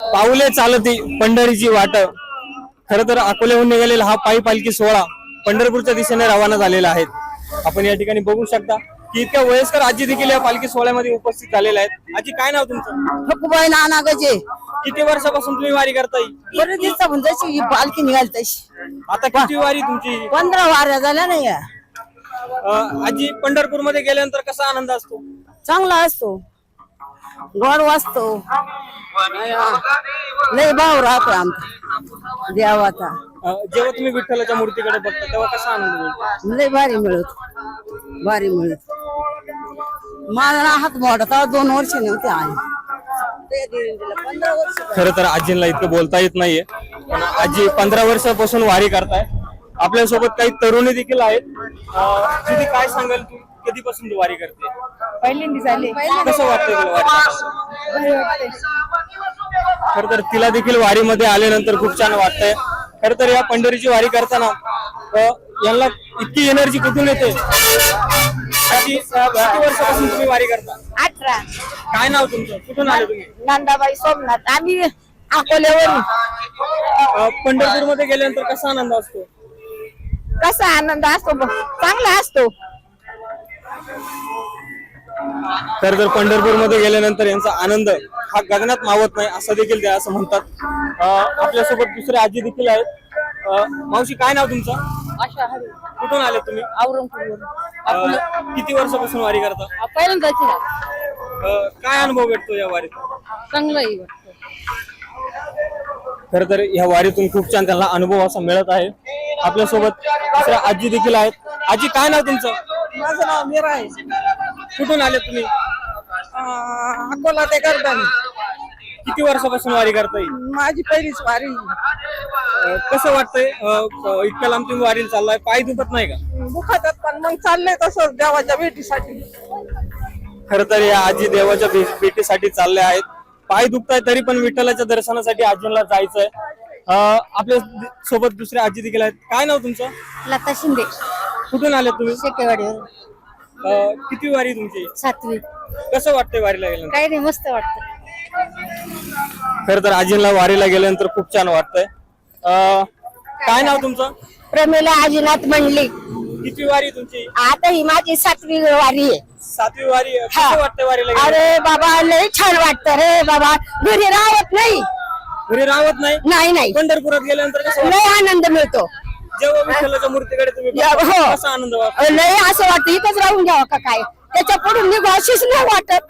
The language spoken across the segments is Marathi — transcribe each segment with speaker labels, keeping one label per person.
Speaker 1: पाऊले चालती पंढरीची वाट. खर तर अकोल्याहून निघालेला हा पायी पालखी सोहळा पंढरपूरच्या दिशेने रवाना झालेला आहे. आपण या ठिकाणी बघू शकता की इतक्या वयस्कर आजी देखील या पालखी सोहळ्यामध्ये उपस्थित झालेल्या आहेत. आजी काय नाव तुमचं?
Speaker 2: ठकुबाई नाना गजे
Speaker 1: किती वर्षापासून तुम्ही वारी करताय?
Speaker 2: बरेच दिवसा जशी ही पालखी निघाली तशी.
Speaker 1: आता किती वारी तुमची?
Speaker 2: पंधरा वाऱ्या झाल्या नाही.
Speaker 1: अं, आजी पंढरपूरमध्ये गेल्यानंतर कसा आनंद असतो?
Speaker 2: चांगला असतो. गोड वाचतो लय भाव राहतो आमचा. देवाचा.
Speaker 1: अं, जेव्हा तुम्ही विठ्ठलाच्या मूर्तीकडे बघता तेव्हा कसा आनंद मिळतो?
Speaker 2: लय भारी मिळत. भारी मिळत. माझा ना हात मोडा दोन वर्ष नव्हते आले. पंधरा वर्ष
Speaker 1: खरं तर आजींना इतकं बोलता येत नाहीये पण आजी पंधरा वर्षापासून वारी करताय. आपल्यासोबत काही तरुणी देखील आहेत. अं, दीदी काय सांगाल कधीपासून तू वारी करते?
Speaker 2: पहिल्यांदी झाले
Speaker 1: कसं वाटतंय तुला वारी खर तर तिला देखील वारीमध्ये आल्यानंतर खूप छान वाटतंय. खर तर या पंढरीची वारी करताना अं, यांना इतकी एनर्जी कुठून येते? अं, किती वर्षापासून तुम्ही वारी करता?
Speaker 2: अठरा.
Speaker 1: काय नाव तुमचं? कुठून आले तुम्ही?
Speaker 2: नंदाबाई सोमनाथ. आम्ही अकोल्यावरून.
Speaker 1: पंढरपूरमध्ये गेल्यानंतर कसा आनंद असतो?
Speaker 2: कसा आनंद असतो? बघ, चांगला असतो.
Speaker 1: तर जर पंढरपूरमध्ये गेल्यानंतर यांचा आनंद हा गगनात मावत नाही असं देखील ते असं म्हणतात. आपल्यासोबत दुसरे आजी देखील आहेत. मावशी काय नाव तुमचं? कुठून आले तुम्ही?
Speaker 2: औरंगपूरवरून.
Speaker 1: अं, किती वर्षापासून वारी करता?
Speaker 2: पहिल्यांदाच
Speaker 1: अं, काय अनुभव भेटतो या वारीत?
Speaker 2: चांगलंही
Speaker 1: खर तर या वारीतून खूप छान त्यांना अनुभव असा मिळत आहे. आपल्यासोबत दुसऱ्या आजी देखील आहेत. आजी काय नाव तुमचं?
Speaker 2: माझं नाव मीरा आहे.
Speaker 1: कुठून आले तुम्ही?
Speaker 2: अकोला ते गर्दन
Speaker 1: किती वर्षापासून वारी करता येईल
Speaker 2: माझी पहिलीच वारी.
Speaker 1: कसं वाटतंय? इतक्या लांब तुम्ही वारीला चाललाय. पाय दुखत नाही का?
Speaker 2: दुखातात पण मग चाललंय तसं देवाच्या भेटीसाठी.
Speaker 1: खर तर या आजी देवाच्या भेटीसाठी चालल्या आहेत. पाय दुखताय तरी पण विठ्ठलाच्या दर्शनासाठी आजीला जायचंय. अं, आपल्यासोबत दुसऱ्या आजी देखील आहेत. काय नाव तुमचं?
Speaker 2: लता शिंदे.
Speaker 1: कुठून आले तुम्ही?
Speaker 2: शेकेवाडीवर
Speaker 1: अं, किती वारी तुमची?
Speaker 2: सातवी.
Speaker 1: कसं वाटतंय वारीला गेल्यानंतर?
Speaker 2: काही नाही मस्त वाटत
Speaker 1: खर तर आजीला वारीला गेल्यानंतर खूप छान वाटतंय. अं, काय नाव तुमचं?
Speaker 2: प्रमिला आजीनाथ म्हणली
Speaker 1: किती वारी तुमची?
Speaker 2: आता ही माझी सातवी वारी आहे.
Speaker 1: सातवी वारी आहे.
Speaker 2: हा.
Speaker 1: कसं वाटतंय वारीला?
Speaker 2: अरे बाबा लय छान वाटत रे बाबा. घरी राहत नाही.
Speaker 1: घरी राहत नाही?
Speaker 2: नाही नाही.
Speaker 1: पंढरपुरात गेल्यानंतर कसं वाटतं?
Speaker 2: लय आनंद मिळतो.
Speaker 1: जेव्हा विठ्ठलाच्या मूर्तीकडे तुम्ही
Speaker 2: या-
Speaker 1: बघता,
Speaker 2: हो.
Speaker 1: कसा आनंद वाटतो?
Speaker 2: लय असं वाटतं इथंच राहून घ्यावं का काय? त्याच्या पुढून निघू अशीच नाही वाटत.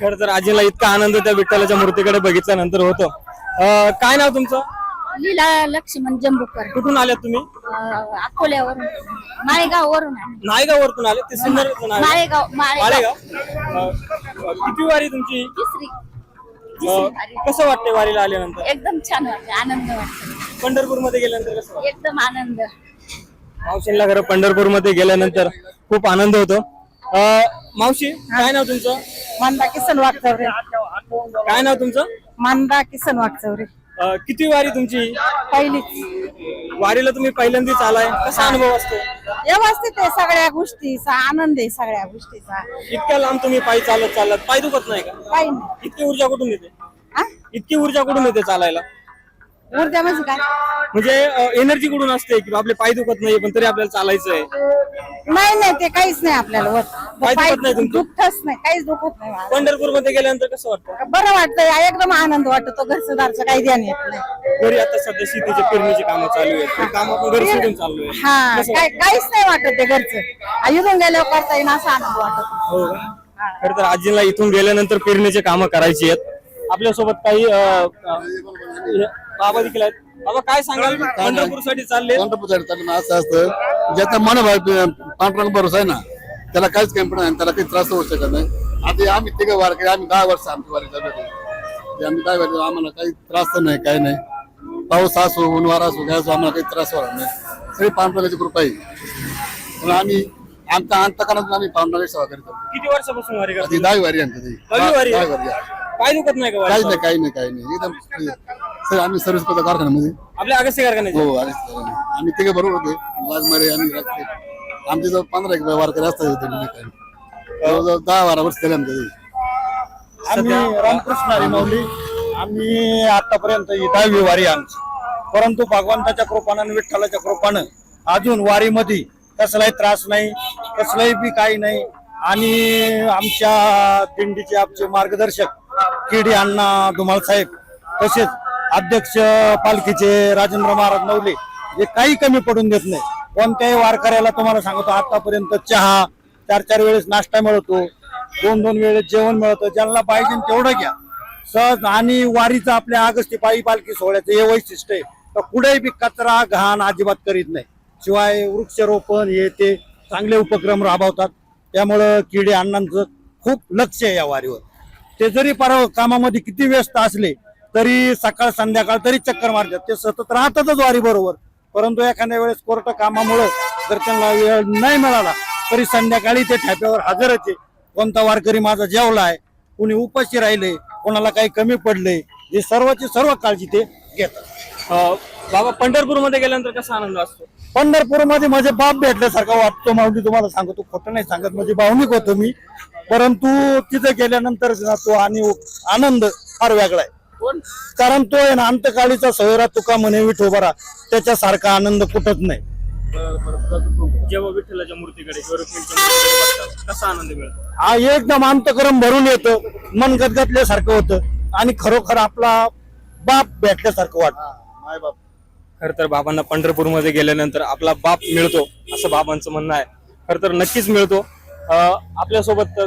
Speaker 1: खर तर आजीला इतका आनंद त्या विठ्ठलाच्या मूर्तीकडे बघितल्यानंतर होतो. अं, काय नाव तुमचं?
Speaker 3: लीला लक्ष्मण जंबूकर.
Speaker 1: कुठून आल्यात तुम्ही?
Speaker 3: अं, अकोल्यावरून. माळेगाववरून आहे.
Speaker 1: नायगाववरून आले ते सुंदर.
Speaker 3: माळेगाव माळेगाव.
Speaker 1: अं, किती वारी तुमची?
Speaker 3: तिसरी.
Speaker 1: अं, कसं वाटतंय वारीला आल्यानंतर?
Speaker 3: एकदम छान वाटतं आनंद वाटतो
Speaker 1: पंढरपूरमध्ये गेल्यानंतर कसं वाटतं?
Speaker 3: एकदम आनंद.
Speaker 1: मावशींना खरं पंढरपूरमध्ये गेल्यानंतर खूप आनंद होतो. अं, मावशी काय नाव तुमचं?
Speaker 2: मांदा किसन वागचौरे
Speaker 1: काय नाव तुमचं?
Speaker 2: मांदा किसन वागचौरे
Speaker 1: अं, किती वारी तुमची?
Speaker 2: पहिलीच.
Speaker 1: वारीला तुम्ही पहिल्यांदाच आलाय. कसा अनुभव असतो?
Speaker 2: व्यवस्थित आहे सगळ्या गोष्टीचा आनंद आहे सगळ्या गोष्टीचा.
Speaker 1: इतक्या लांब तुम्ही पायी चालत चालत पाय दुखत नाही का?
Speaker 2: काही नाही.
Speaker 1: इतकी ऊर्जा कुठून येते?
Speaker 2: हा?
Speaker 1: इतकी ऊर्जा कुठून येते चालायला?
Speaker 2: म्हणजे काय?
Speaker 1: म्हणजे एनर्जी कुठून असते की आपले पाय दुखत नाही पण तरी आपल्याला चालायचं आहे
Speaker 2: नाही नाही ते काहीच नाही आपल्याला पाय
Speaker 1: दुखत नाही तुमचं?
Speaker 2: दुखतच नाही काहीच दुखत नाही मला.
Speaker 1: पंढरपूरमध्ये गेल्यानंतर कसं वाटतं?
Speaker 2: बरं वाटतं एकदम आनंद वाटतो घरचं दारचं काही ध्यान येत नाही.
Speaker 1: घरी आता सध्या शेतीची पेरणीची कामं चालू आहेत ते काम आपण घरी सोडून चाललोय
Speaker 2: हा
Speaker 1: कसं
Speaker 2: काय
Speaker 1: वाटतं?
Speaker 2: काहीच नाही वाटत ते घरचं. इथून गेल्यावर करता येईल असा आनंद वाटत.
Speaker 1: हो का? खरं तर आजीला इथून गेल्यानंतर पेरणीचे कामं करायची आहेत. आपल्यासोबत काही बाबा देखील आहेत. बाबा काय सांगाल? पंढरपूरसाठी चालले.
Speaker 4: पंढरपूरसाठी चालणं असं असतं. ज्याचा मनोभाव पांढरा भरोसा आहे ना त्याला काहीच कमी नाही त्याला काही त्रास होऊ शकत नाही. आता आम्ही तिघं वार केली आम्ही दहा वर्ष आमची वारी चालू होती. आम्ही काय वारी आम्हाला काही त्रास तर नाही काही नाही. पाऊस असो उन्हाळा असो काय असो आम्हाला काही त्रास होणार नाही. सगळी पांढराची कृपा आहे. आम्ही आमच्या अंतकरणातून आम्ही पांढराची सेवा करीत
Speaker 1: किती वर्षापासून वारी करतो
Speaker 4: दहावी वारी आहे आमची ती.
Speaker 1: दहावी वारी काय दुखत नाही का वारीत?
Speaker 4: नाही काही नाही काही नाही एकदम. सर आम्ही सर्व्हिस करतो कारखान्यामध्ये
Speaker 1: आपल्या अगस्त्य कारखान्याचे
Speaker 4: हो तर. आम्ही तिघे बरोबर होते वाघमारे आणि रात्री आमचे जवळ पंधरा एक वारकरी असतात इथे. जवळजवळ दहा बारा वर्ष झाले आमच्या इथे.
Speaker 5: आम्ही रामकृष्ण हरी माऊली आम्ही आतापर्यंत ही दहावी वारी आमची परंतु भगवंताच्या कृपानं आणि विठ्ठलाच्या कृपानं अजून वारीमध्ये कसलाही त्रास नाही कसलाही बी काही नाही आणि आमच्या दिंडीचे आमचे मार्गदर्शक केडी अण्णा धुमाळ साहेब तसेच अध्यक्ष पालखीचे राजेंद्र महाराज नवले जे काही कमी पडून देत नाही कोणत्याही वारकऱ्याला तुम्हाला सांगतो आतापर्यंत चहा चार चार वेळेस नाश्ता मिळतो दोन दोन वेळेस जेवण मिळतं ज्यांना पाहिजे तेवढं घ्या. सहज आणि वारीचं आपल्या आगस्ती पायी पालखी सोहळ्याचं हे वैशिष्ट्य आहे. तर कुठेही बी कचरा घाण अजिबात करीत नाही. शिवाय वृक्षारोपण हे ते चांगले उपक्रम राबवतात. त्यामुळं किडे अण्णांचं खूप लक्ष आहे या वारीवर. ते जरी पर कामामध्ये किती व्यस्त असले तरी सकाळ संध्याकाळ तरी चक्कर मारतात. ते सतत राहतातच वारी बरोबर परंतु एखाद्या वेळेस कोर्ट कामामुळे जर त्यांना वेळ नाही मिळाला तरी संध्याकाळी ते ठेप्यावर हजरच आहे कोणता वारकरी माझा जेवला आहे कुणी उपाशी राहिले कोणाला काही कमी पडले हे सर्वची सर्व काळजी ते घेतात.
Speaker 1: बाबा पंढरपूरमध्ये गेल्यानंतर कसा आनंद असतो?
Speaker 5: पंढरपूरमध्ये माझे बाप भेटल्यासारखा वाटतो माऊली तुम्हाला सांगतो खोटं नाही सांगत म्हणजे भावनिक होतो मी. परंतु तिथे गेल्यानंतर ना तो आणि आनंद फार वेगळा आहे. कारण तो आहे ना अंतकाळीचा सोयरा तुका म्हणे विठोबरा त्याच्यासारखा आनंद कुठंच नाही.
Speaker 1: जेव्हा विठ्ठलाच्या मूर्तीकडे कसा आनंद मिळतो?
Speaker 5: हा एकदम अंतकरम भरून येतं मन गदगदल्यासारखं होतं. आणि खरोखर आपला बाप भेटल्यासारखं वाटतं.
Speaker 4: माय बाप
Speaker 1: खर तर बाबांना पंढरपूरमध्ये गेल्यानंतर आपला बाप मिळतो असं बाबांचं म्हणणं आहे. खर तर नक्कीच मिळतो. आपल्यासोबत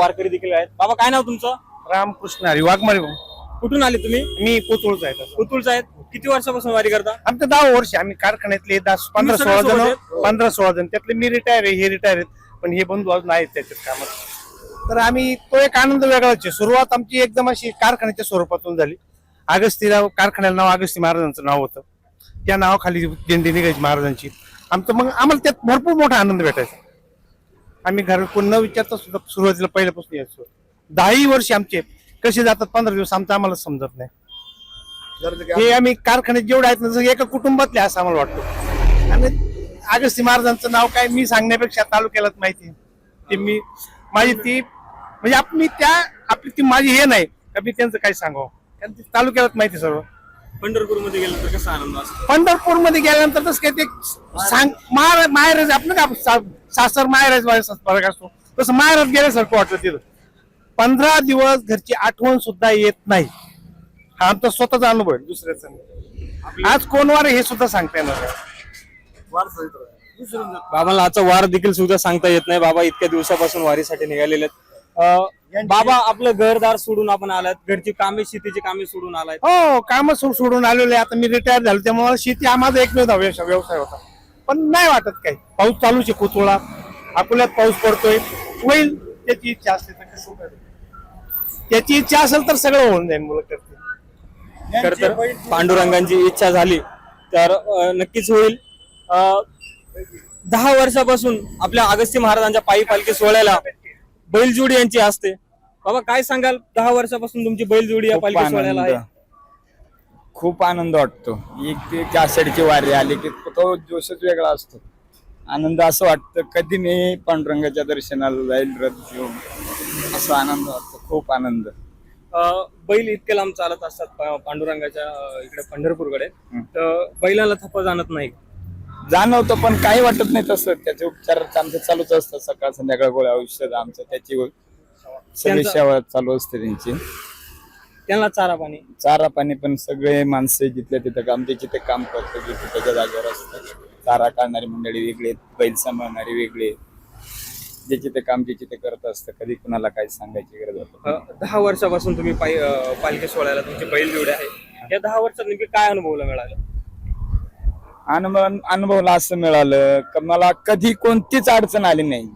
Speaker 1: वारकरी देखील आहेत. बाबा काय नाव तुमचं?
Speaker 6: रामकृष्ण हरी वाघमारे
Speaker 1: कुठून आले तुम्ही?
Speaker 6: मी कोथरूडचा आहे.
Speaker 1: पुतुळचा आहेत. किती वर्षापासून वारी करता?
Speaker 6: आमचं दहा वर्ष आम्ही कारखान्यातले दस पंधरा सोळा जण? पंधरा सोळा जण. त्यातले मी रिटायर आहे हे रिटायर आहेत. पण हे बंधू अजून आहेत त्याच्यात कामात. तर आम्ही तो एक आनंद वेगळाच आहे. सुरुवात आमची एकदम अशी कारखान्याच्या स्वरूपातून झाली. अगस्तीला कारखान्याला नाव अगस्ती महाराजांचं नाव होतं. त्या नावाखाली दिंडी निघायची महाराजांची. आमचं मग आम्हाला त्यात भरपूर मोठा आनंद भेटायचा. आम्ही घर कोण न विचारता सुद्धा सुरुवातीला पहिल्यापासून यायचो. दहाही वर्ष आमचे कसे जातात पंधरा दिवस आमचं आम्हाला समजत नाही. हे आम्ही कारखान्यात जेवढे आहेत ना जसं एका कुटुंबातले असं आम्हाला वाटतं. आणि अगस्ती महाराजांचं नाव काय मी सांगण्यापेक्षा तालुक्यालाच माहिती आहे. ते मी माझी ती म्हणजे आप- मी त्या आपली ती माझी हे नाही मी त्यांचं काय सांगावं. कारण ती तालुक्यालाच माहिती सर्व.
Speaker 1: पंढरपूरमध्ये गेल्यानंतर कसा आनंद असतो?
Speaker 6: पंढरपूरमध्ये गेल्यानंतर तसं काय ते सांग माहेर माहेर आपलं का सा- सासर माहेर फरक असतो. तसं माहेरात गेल्यासारखं वाटतं तिथं. पंधरा दिवस घरची आठवण सुद्धा येत नाही. हा आमचा स्वतःचा अनुभव आहे दुसऱ्याचा नाही. आज कोण वार आहे हे सुद्धा सांगता येणार नाही.
Speaker 1: बाबांना आजचा वार देखील सुद्धा सांगता येत नाही. बाबा इतक्या दिवसापासून वारीसाठी निघालेले आहेत. अं, बाबा आपलं घरदार सोडून आपण आलात. घरची कामे शेतीची कामे सोडून आलाय
Speaker 6: हो काम सोडून आलेले. आता मी रिटायर झालो त्यामुळे शेती हा माझा एकमेव व्यवसाय व्यवसाय होता. पण नाही वाटत काही. पाऊस चालूच आहे कुतुळा अकोल्यात पाऊस पडतोय. होईल त्याची इच्छा असते तर? त्याची इच्छा असेल तर सगळं होऊन जाईल मुलं करते
Speaker 1: खर तर पांडुरंगांची इच्छा झाली तर नक्कीच होईल. दहा वर्षापासून आपल्या अगस्ती महाराजांच्या पायी पालखी सोहळ्याला बैलजोडी यांची असते. बाबा काय सांगाल? दहा वर्षापासून तुमची बैलजोडी या
Speaker 7: खूप
Speaker 1: पालखी सोहळ्याला आहे.
Speaker 7: आनंद खूप आनंद वाटतो. एक ते कासडची वारी आली की तो जोशच वेगळा असतो. आनंद असं वाटतं कधी मी पांडुरंगाच्या दर्शनाला जाईल रथ घेऊन. असा आनंद वाटतो खूप आनंद.
Speaker 1: अं, बैल इतके लांब चालत असतात पा- पांडुरंगाच्या अं, इकडे पंढरपूरकडे. तर बैलाला थप्पा जाणत नाही
Speaker 7: जाणवतं पण काही वाटत नाही तसं. त्याचे उपचार आमचे चालूच असतात. सकाळ संध्याकाळ गोळ्या औषध आमचं त्याची सगळी
Speaker 1: त्यांचं-
Speaker 7: सेवा चालू असते त्यांची.
Speaker 1: त्यांना चारा पाणी.
Speaker 7: चारा पाणी पण सगळे माणसं जिथल्या तिथं काम ते जिथे काम करतो जिथे त्याच्या जागेवर असतात. चारा काढणारी मंडळी वेगळी आहेत, बैल सांभाळणारी वेगळी आहेत. ज्याचे ते काम ज्याचे ते करत असतं कधी कुणाला काही सांगायची गरज होत
Speaker 1: अं, दहा वर्षापासून तुम्ही पायी अं, पालखी सोहळ्याला तुमची बैलजोडी आहे या दहा वर्षात नेमकी काय अनुभवला मिळालं?
Speaker 7: अनुभव अनुभवला असं मिळालं का मला कधी कोणतीच अडचण आली नाही.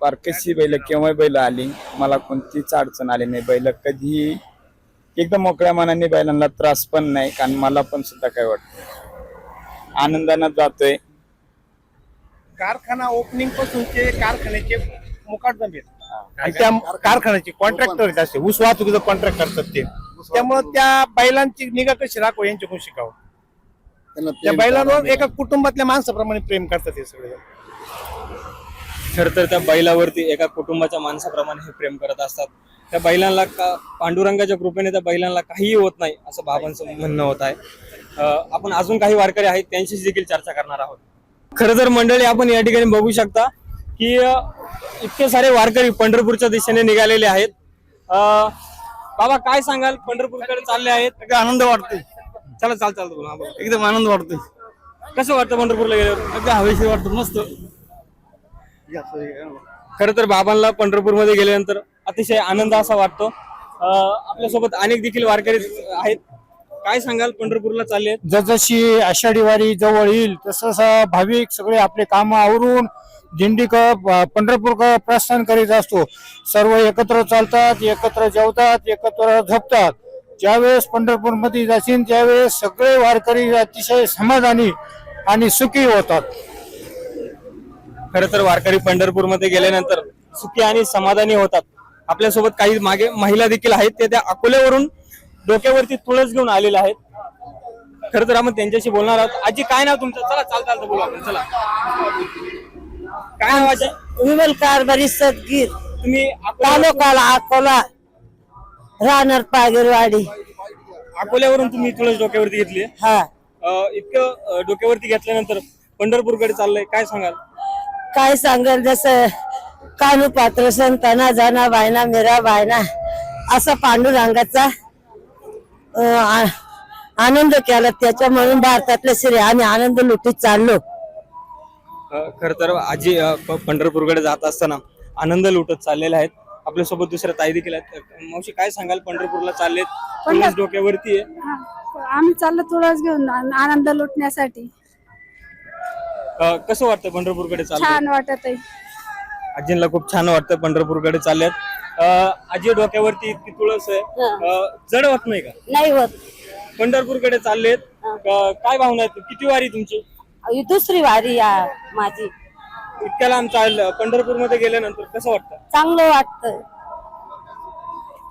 Speaker 7: फार कशी बैल केव्हा बैल आली मला कोणतीच अडचण आली नाही. बैल कधी एकदम मोकळ्या मनाने बैलांना त्रास पण नाही कारण मला पण सुद्धा काय वाटत आनंदानं जातोय.
Speaker 6: कारखाना ओपनिंग पासूनचे कारखान्याचे मुकाटदम आहेत आणि त्या कारखान्याचे कॉन्ट्रॅक्टर असे ऊस वाहतुकीचं कॉन्ट्रॅक्ट करतात ते. त्यामुळे त्या बैलांची निगा कशी राखव यांच्याकडून शिकावं? त्या बैलांवर. एका कुटुंबातल्या माणसाप्रमाणे प्रेम करतात हे सगळे
Speaker 1: खर तर त्या बैलावरती एका कुटुंबाच्या माणसाप्रमाणे हे प्रेम करत असतात. त्या बैलांना का पांडुरंगाच्या कृपेने त्या बैलांना काहीही होत नाही असं बाबांचं म्हणणं होत आहे. आपण अजून काही वारकरी आहेत त्यांच्याशी देखील चर्चा करणार आहोत. खरं तर मंडळी आपण या ठिकाणी बघू शकता की इतके सारे वारकरी पंढरपूरच्या दिशेने निघालेले आहेत. अं, बाबा काय सांगाल? पंढरपूरकडे चालले आहेत.
Speaker 5: आनंद वाटतोय.
Speaker 1: चला चाल चाल बोला, बोला.
Speaker 5: एकदम आनंद वाटतोय.
Speaker 1: कसं वाटतं पंढरपूरला गेल्यावर?
Speaker 5: अगदी हवेशीर वाटतं मस्त.
Speaker 1: खरं तर बाबांना पंढरपूरमध्ये गेल्यानंतर अतिशय आनंद असा वाटतो. आपल्यासोबत अनेक देखील वारकरी आहेत. काय सांगाल पंढरपूरला चालले
Speaker 5: जसजशी आषाढी वारी जवळ येईल तसं भाविक सगळे आपले काम आवरून दिंडी क पंढरपूर क प्रस्थान करीत असतो. सर्व एकत्र चालतात एकत्र जेवतात एकत्र झोपतात. ज्यावेळेस पंढरपूरमध्ये जाशील त्यावेळेस सगळे वारकरी अतिशय समाधानी आणि सुखी होतात.
Speaker 1: खरं तर वारकरी पंढरपूरमध्ये गेल्यानंतर सुखी आणि समाधानी होतात. आपल्यासोबत काही मागे महिला देखील आहेत ते त्या अकोल्यावरून डोक्यावरती तुळस घेऊन आलेल्या आहेत. खरं तर आपण त्यांच्याशी बोलणार आहोत. आजी काय नाव तुमचं? चला चाल चालतं बोलू आपण. चला. काय नाव आजी?
Speaker 2: विमल कारभारी सदगीर.
Speaker 1: तुम्ही अकोला-
Speaker 2: तालुकाला अकोला राहणार पागेरवाडी
Speaker 1: अकोल्यावरून तुम्ही तुळस डोक्यावरती घेतली
Speaker 2: हा.
Speaker 1: इतकं अं, डोक्यावरती घेतल्यानंतर पंढरपूरकडे चाललंय काय सांगाल?
Speaker 2: काय सांगेल? जसं कानू पात्र संताना जाना बायना मेरा बायना असा पांडुरंगाचा आनंद केला. त्याच्या म्हणून भारतातले श्री आम्ही आनंद लुटीत चाललो.
Speaker 1: खर तर आजी अ, प- पंढरपूरकडे जात असताना आनंद लुटत चाललेले आहेत. आपल्यासोबत दुसऱ्या ताई देखील आहेत. मावशी काय सांगाल? पंढरपूरला चाललेत डोक्यावरती आहे.
Speaker 8: हा. आम्ही चाललो तुळस घेऊन आन- आनंद लुटण्यासाठी.
Speaker 1: अ, कसं वाटतं पंढरपूरकडे चालले
Speaker 8: छान वाटत आहे.
Speaker 1: आजींना खूप छान वाटतं पंढरपूरकडे चालल्यात. अ, आजी डोक्यावरती इतकी तुळस आहे. अ, जड वाटत नाही का?
Speaker 2: नाही होत.
Speaker 1: पंढरपूरकडे चाललेत. अ, काय भावना आहेत? किती वारी तुमची?
Speaker 2: ही दुसरी वारी या माझी.
Speaker 1: इतक्या लांब चाललं. पंढरपूरमध्ये गेल्यानंतर कसं वाटतं?
Speaker 2: चांगलं वाटतं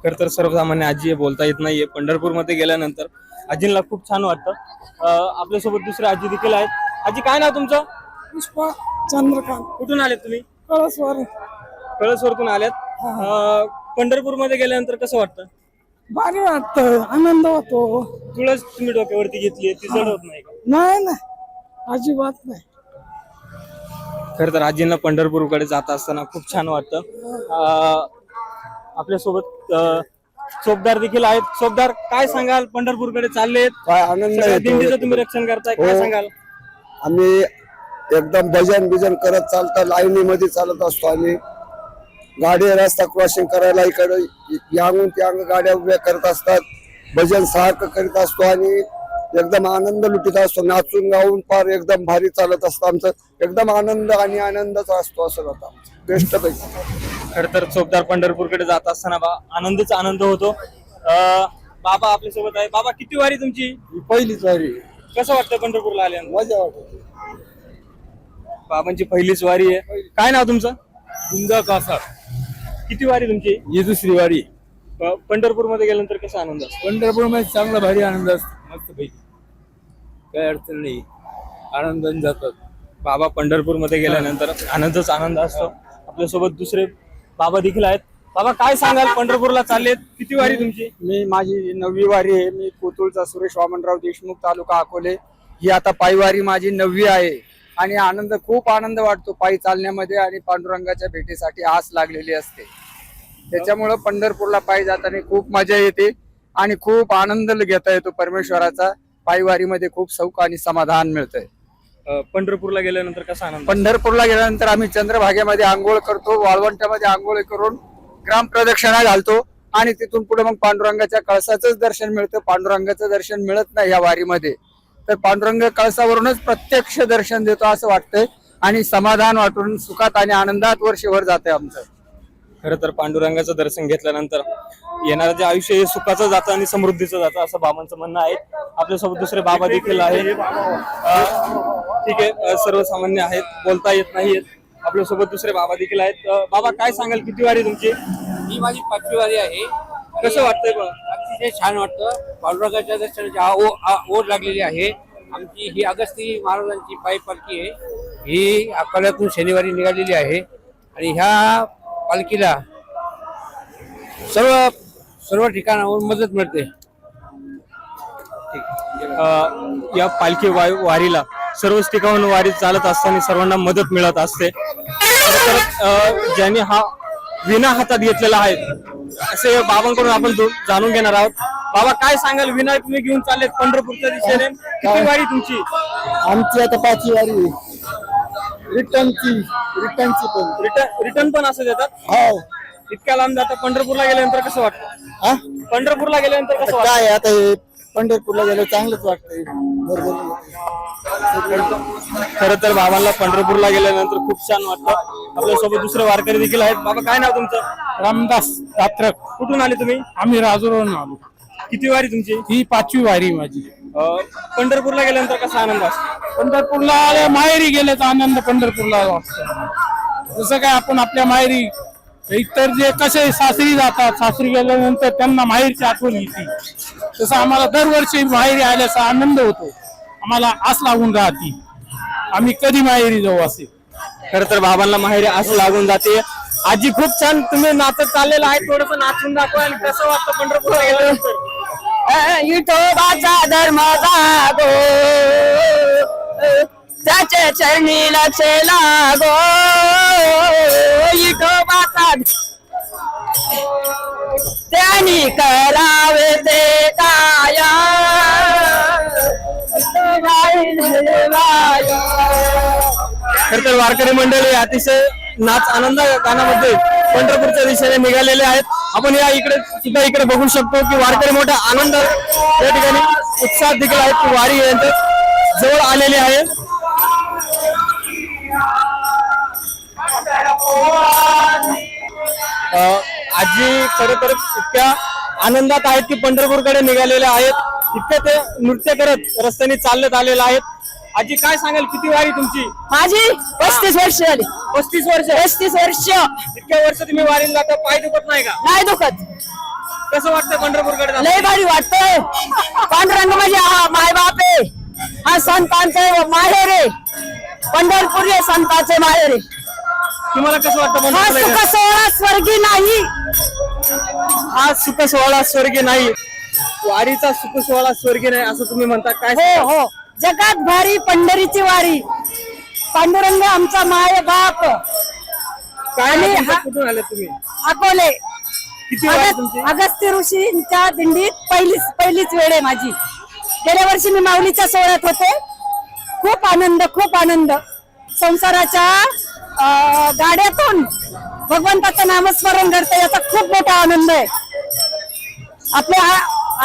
Speaker 1: खर तर सर्वसामान्य आजी हे बोलता येत नाहीये. पंढरपूरमध्ये गेल्यानंतर आजींना खूप छान वाटतं. अं, आपल्यासोबत दुसरे आजी देखील आहेत. आजी काय नाव तुमचं?
Speaker 8: पुष्पा चंद्रकांत.
Speaker 1: कुठून आलेत तुम्ही?
Speaker 8: कळसवर.
Speaker 1: कळसवरतून आल्यात अं, पंढरपूरमध्ये गेल्यानंतर कसं वाटतं?
Speaker 8: भारी वाटत. आनंद होतो.
Speaker 1: तुळस तुम्ही डोक्यावरती घेतली ती जड होत नाही का?
Speaker 8: नाही ना अजिबात नाही.
Speaker 1: खर तर आजींना पंढरपूरकडे जात असताना खूप छान वाटतं. अं, आपल्यासोबत अं, चोपदार देखील आहेत. चोपदार काय सांगाल? पंढरपूरकडे चाललेत.
Speaker 9: काय आनंद
Speaker 1: सगळ्या दिंडीचं तुम्ही रक्षण करताय. काय
Speaker 9: हो.
Speaker 1: सांगाल?
Speaker 9: आम्ही एकदम भजन बिजन करत चालता लाईनीमध्ये चालत असतो आम्ही. गाडी रस्ता क्रॉसिंग करायला इकडे यांगून त्यांग गाड्या उभ्या करत असतात. भजन सारखं करीत असतो आणि एकदम आनंद लुटीत असतो. नाचून गाऊन फार एकदम भारी चालत असतं आमचं. एकदम आनंद आणि आनंदच असतो असं होतं बेस्ट पैकी
Speaker 1: खर तर चोपदार पंढरपूरकडे जात असताना बा आनंदच आनंद होतो. बाबा आपल्यासोबत आहे. बाबा किती वारी तुमची?
Speaker 9: पहिलीच वारी.
Speaker 1: कसं वाटतं पंढरपूरला आल्यानंतर?
Speaker 9: मजा वाटते.
Speaker 1: बाबांची पहिलीच वारी आहे. काय नाव तुमचं?
Speaker 5: कुंदा कासा
Speaker 1: किती वारी तुमची?
Speaker 5: ही दुसरी वारी.
Speaker 1: पंढरपूरमध्ये गेल्यानंतर कसा आनंद असतो?
Speaker 5: पंढरपूरमध्ये चांगला भारी आनंद असतो. मस्त पैकी काही अडचण नाही. आनंदाने जातात.
Speaker 1: बाबा पंढरपूरमध्ये गेल्यानंतर आनंदच आनंद असतो. आपल्यासोबत दुसरे बाबा देखील आहेत. बाबा काय सांगाल? पंढरपूरला चाललेत. किती वारी तुमची?
Speaker 10: मी माझी नववी वारी आहे. मी कोतुळचा सुरेश वामनराव देशमुख तालुका अकोले. ही आता पायवारी माझी नववी आहे. आणि आनंद खूप आनंद वाटतो पायी चालण्यामध्ये आणि पांडुरंगाच्या भेटीसाठी आस लागलेली असते. त्याच्यामुळं पंढरपूरला पायी जाताना खूप मजा येते आणि खूप आनंद घेता येतो परमेश्वराचा. पायवारीमध्ये खूप सौख आणि समाधान मिळतंय.
Speaker 1: अं, पंढरपूरला गेल्यानंतर कसा आनंद?
Speaker 10: पंढरपूरला गेल्यानंतर आम्ही चंद्रभागेमध्ये आंघोळ करतो वाळवंटामध्ये आंघोळ करून ग्राम प्रदक्षिणा घालतो आणि तिथून पुढे मग पांडुरंगाच्या कळसाचंच दर्शन मिळतं. पांडुरंगाचं दर्शन मिळत नाही या वारीमध्ये. तर पांडुरंग कळसावरूनच प्रत्यक्ष दर्शन देतो असं वाटतंय आणि समाधान वाटून सुखात आणि आनंदात वर्षभर जाते आमचं.
Speaker 1: खर तर पांडुरंगाचं दर्शन घेतल्यानंतर येणारं जे आयुष्य हे सुखाचं जातं आणि समृद्धीचं जातं असं बाबांचं म्हणणं आहे. आपल्यासोबत दुसरे बाबा देखील आहे ठीक आहे सर्वसामान्य आहेत बोलता येत नाहीत आपल्यासोबत दुसरे बाबा देखील आहेत. अं, बाबा काय सांगाल? किती वारी तुमची?
Speaker 11: ही माझी पाचवी वारी आहे.
Speaker 1: कसं वाटतंय बा
Speaker 11: अतिशय छान वाटतं. पांडुरंगाच्या दर्शनाची आ- ओ- आ- ओढ लागलेली आहे. आमची ही अगस्ती महाराजांची पायी पालखी आहे. ही अकोल्यातून शनिवारी निघालेली आहे. आणि ह्या पालखीला सर्व सर्व ठिकाणाहून मदत मिळते.
Speaker 1: अ, या पालखी वा- वारीला सर्वच ठिकाणून वारी चालत असताना सर्वांना मदत मिळत असते. ज्यांनी हा विना हातात घेतलेला आहे असे बाबांकडून आपण जाणून घेणार आहोत. बाबा काय सांगाल? विना तुम्ही घेऊन चाललेत पंढरपूरच्या दिशेने. किती वारी तुमची?
Speaker 9: आमची आता पाचवी वारी रिटर्नची रिटर्नची पण.
Speaker 1: रिटर्न रिटर्न पण असं देतात?
Speaker 9: हो.
Speaker 1: इतक्या लांब जाता पंढरपूरला गेल्यानंतर कसं वाटतं? पंढरपूरला गेल्यानंतर कसं वाटतं
Speaker 9: काय आता हे पंढरपूरला गेलं चांगलंच वाटतंय.
Speaker 1: खरं तर बाबांना पंढरपूरला गेल्यानंतर खूप छान वाटतं आपल्यासोबत दुसरे वारकरी देखील आहेत. बाबा काय नाव तुमचं?
Speaker 6: रामदास रात्र
Speaker 1: कुठून आले तुम्ही?
Speaker 6: आम्ही राजूरवरून आलो.
Speaker 1: किती वारी तुमची?
Speaker 6: ही पाचवी वारी माझी.
Speaker 1: पंढरपूरला गेल्यानंतर कसा आनंद असतो
Speaker 6: पंढरपूरला माहेरी गेल्याचा आनंद पंढरपूरला असतो जसं काय आपण आपल्या माहेरी इतर जे कसे सासरी जातात सासरी गेल्यानंतर त्यांना माहेरची आठवण येते. तसं आम्हाला दरवर्षी माहेरी आल्याचा आनंद होतो. आम्हाला आस लागून राहते. आम्ही कधी माहेरी जाऊ असे?
Speaker 1: खरं तर बाबांना माहेरी असं लागून जाते. आजी खूप छान तुम्ही नाचत चाललेलं आहे थोडस नाचून दाखवा आणि कसं वाटतं पंढरपूरला गेल्यानंतर?
Speaker 2: विठोबाचा धर्म जागो त्याचे चरणी लक्ष लागो विठोबाचा त्यांनी करावे ते काय।
Speaker 1: खरं तर वारकरी मंडळी अतिशय नाच आनंद गाण्यामध्ये पंढरपूरच्या दिशेने निघालेले आहेत. आपण या इकडे सुद्धा इकडे बघू शकतो की वारकरी मोठा आनंद या ठिकाणी उत्साह देखील आहेत. की वारी यांच्या जवळ आलेली आहे. अं, आजी खरं तर इतक्या आनंदात आहेत की पंढरपूरकडे निघालेले आहेत. इतके ते नृत्य करत रस्त्याने चालत आलेले आहेत. आजी काय सांगाल? किती वारी तुमची?
Speaker 2: माझी? पस्तीस वर्ष झाली.
Speaker 1: पस्तीस वर्ष?
Speaker 2: पस्तीस वर्ष.
Speaker 1: इतक्या वर्ष तुम्ही वारीला जाता पाय दुखत नाही का?
Speaker 2: नाही दुखत.
Speaker 1: कसं वाटतं पंढरपूरकडे जाताना?
Speaker 2: लय भारी वाटतंय. पांडुरंग म्हणजे हा माय बाप आहे. हा संतांचे माहेर आहे. पंढरपूर आहे संतांचे माहेर आहे.
Speaker 1: तुम्हाला कसं वाटतं
Speaker 2: हा सुख सोहळा स्वर्गी नाही?
Speaker 1: हा सुख सोहळा स्वर्गी नाही. वारीचा सुख सोहळा स्वर्गी नाही असं तुम्ही म्हणता काय
Speaker 2: हो? हो. जगात भारी पंढरीची वारी. पांडुरंग आमचा माय बाप.
Speaker 1: काय
Speaker 2: आणि
Speaker 1: तुमचं
Speaker 2: हा-
Speaker 1: कुठून आले तुम्ही?
Speaker 2: अकोले.
Speaker 1: किती वारी तुमची?
Speaker 2: अगस्त- अगस्त्य ऋषींच्या दिंडीत पहिलीच पहिलीच वेळ आहे माझी. गेल्या वर्षी मी माऊलीच्या सोहळ्यात होते. खूप आनंद खूप आनंद. संसाराच्या गाड्यातून भगवंताचं नामस्मरण करते याचा खूप मोठा आनंद आहे. आपल्या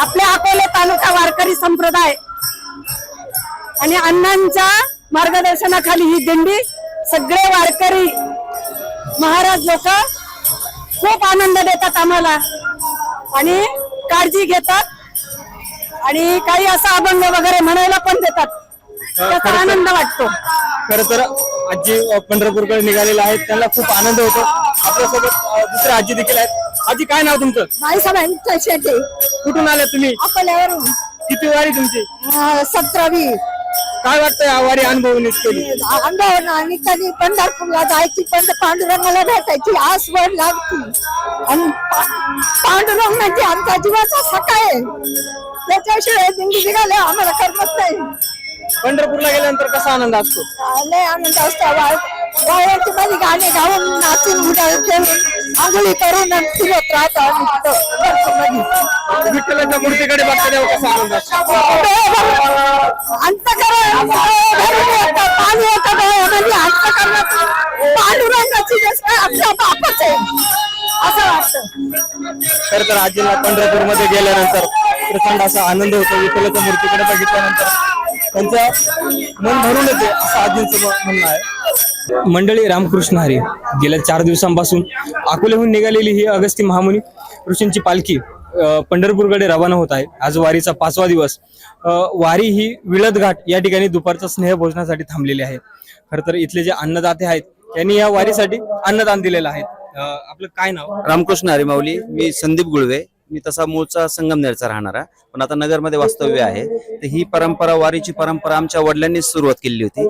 Speaker 2: आपल्या अकोले तालुका वारकरी संप्रदाय आणि अण्णांच्या मार्गदर्शनाखाली ही दिंडी सगळे वारकरी महाराज लोक खूप आनंद देतात आम्हाला आणि काळजी घेतात आणि काही असा अभंग वगैरे म्हणायला पण देतात. त्याचा आनंद वाटतो.
Speaker 1: खरं तर आजी पंढरपूरकडे निघालेले आहेत. त्यांना खूप आनंद होतो. आपल्यासोबत दुसरे आजी देखील आहेत. आजी काय नाव तुमचं?
Speaker 2: नाही सगळ्यांच्या शेती
Speaker 1: कुठून आले तुम्ही?
Speaker 2: अकोल्यावरून
Speaker 1: किती वारी तुमची?
Speaker 2: सतरावी.
Speaker 1: काय वाटतं या वारी अनुभवून केली
Speaker 2: अंगावर आणि कधी पंढरपूरला जायची पण पांडुरंगाला भेटायची आस वर लागती. आणि पा- पांडुरंग म्हणजे आमच्या जीवाचा सखा आहे. त्याच्याशिवाय दिंडी निघाले आम्हाला करमत नाही.
Speaker 1: पंढरपूरला गेल्यानंतर कसा आनंद असतो?
Speaker 2: लय आनंद असतो गावाची मध्ये गाणे गाऊन नाचून उड्या खेळून आंघोळी करून आणि फिरत राहतो आम्ही तिथं पंढरपूरमध्ये.
Speaker 1: विठ्ठलाच्या मूर्तीकडे बघता तेव्हा कसा आनंद असतो?
Speaker 2: अंतकरण भरून येतं, पाणी येतं डोळ्यामध्ये अंतकरणात पांडुरंगाची जसं आपल्या बापच आहे. असं वाटतं.
Speaker 1: खरं तर आजीला पंढरपूरमध्ये गेल्यानंतर प्रचंड असा आनंद होतो. विठ्ठलाच्या मूर्तीकडे बघितल्यानंतर त्यांचं मन भरून येते असं आजींचं म्हणणं आहे. मंडळी रामकृष्ण हरी गेल्या चार दिवसांपासून अकोल्याहून निघालेली ही अगस्ती महामुनी ऋषींची पालखी पंढरपूरकडे रवाना होत आहे. आज वारीचा पाचवा दिवस. वारी ही विळद घाट या ठिकाणी दुपारचा स्नेह भोजनासाठी थांबलेली आहे. खरं तर इथले जे अन्नदाते आहेत त्यांनी या वारीसाठी अन्नदान दिलेलं आहे. आपलं काय नाव?
Speaker 12: रामकृष्ण हरिमाऊली मी संदीप गुळवे मी तसा मूळचा संगमनेरचा राहणारा. पण आता नगरमध्ये वास्तव्य आहे. तर ही परंपरा वारीची परंपरा आमच्या वडिलांनीच सुरुवात केली होती.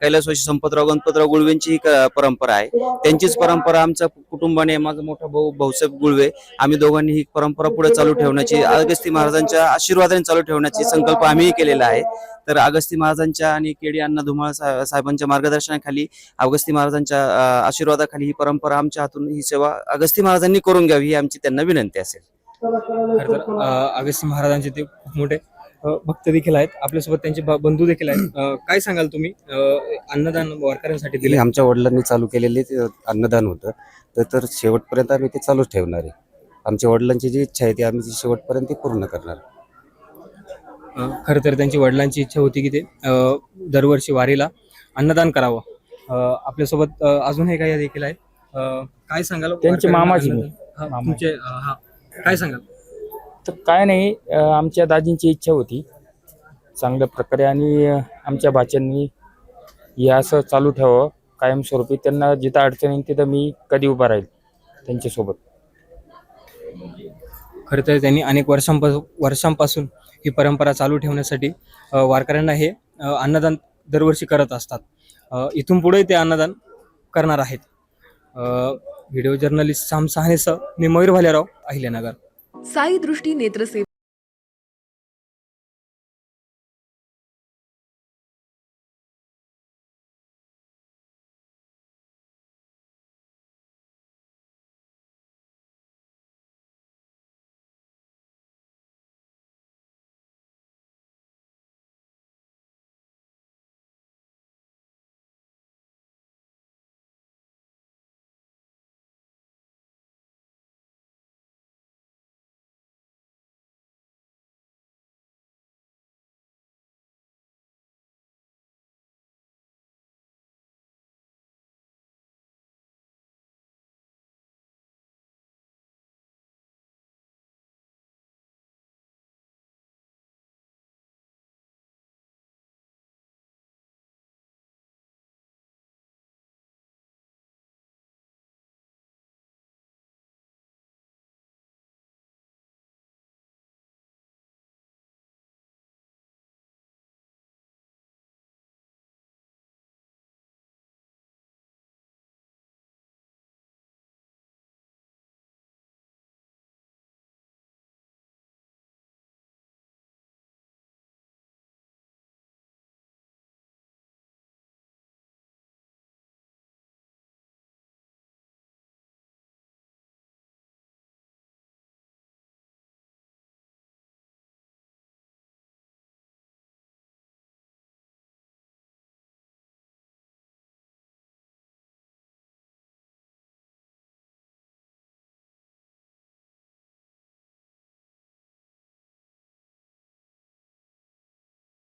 Speaker 12: कैलासवाशी संपतराव गणपतराव गुळवेंची ही परंपरा आहे. त्यांचीच परंपरा आमच्या कुटुंबाने माझा मोठा भाऊ भाऊसाहेब गुळवे आम्ही दोघांनी ही परंपरा पुढे चालू ठेवण्याची अगस्ती महाराजांच्या आशीर्वादाने चालू ठेवण्याची संकल्प आम्हीही केलेला आहे. तर अगस्ती महाराजांच्या आणि केडी अण्णा धुमाळ साहेबांच्या मार्गदर्शनाखाली अगस्ती महाराजांच्या आशीर्वादाखाली ही परंपरा आमच्या हातून ही सेवा अगस्ती महाराजांनी करून घ्यावी ही आमची त्यांना विनंती असेल.
Speaker 1: खरं तर अगस्ती महाराजांचे ते खूप मोठे भक्त देखील आहेत. आपल्यासोबत त्यांचे बंधू देखील आहेत. काय सांगाल तुम्ही? अन्नदान वारकऱ्यांसाठी दिले.
Speaker 12: आमच्या वडिलांनी चालू केलेले ते अन्नदान होतं. तर तर शेवटपर्यंत आम्ही ते चालूच ठेवणार आहे. आमच्या वडिलांची जी इच्छा आहे ती आम्ही शेवटपर्यंत पूर्ण करणार.
Speaker 1: खरं तर त्यांची वडिलांची इच्छा होती की ते दरवर्षी वारीला अन्नदान करावं. आपल्यासोबत अजूनही काही देखील आहेत अं, काय सांगाल?
Speaker 7: त्यांचे
Speaker 1: वारकऱ्यांना
Speaker 7: मामाच मी.
Speaker 1: अन्नदान- हा, तुमचे हा. काय सांगाल?
Speaker 7: तर काय नाही अं, आमच्या दाजींची इच्छा होती चांगल्या प्रकारे आणि अं, आमच्या भाच्यांनी हे असं चालू ठेवावं कायमस्वरूपी. त्यांना जिथं अडचण येईल तिथं मी कधी उभा राहील त्यांच्यासोबत.
Speaker 1: खरं तर त्यांनी अनेक वर्षांपासून वर्षांपासून ही परंपरा चालू ठेवण्यासाठी अ, वारकऱ्यांना हे अ, अन्नदान दरवर्षी करत असतात. अ, इथून पुढे ते अन्नदान करणार आहेत. अ, व्हिडिओ जर्नलिस्ट साम सहानेस मी मयूर भालेराव अहिल्यानगर.
Speaker 13: साई दृष्टी नेत्रसेवा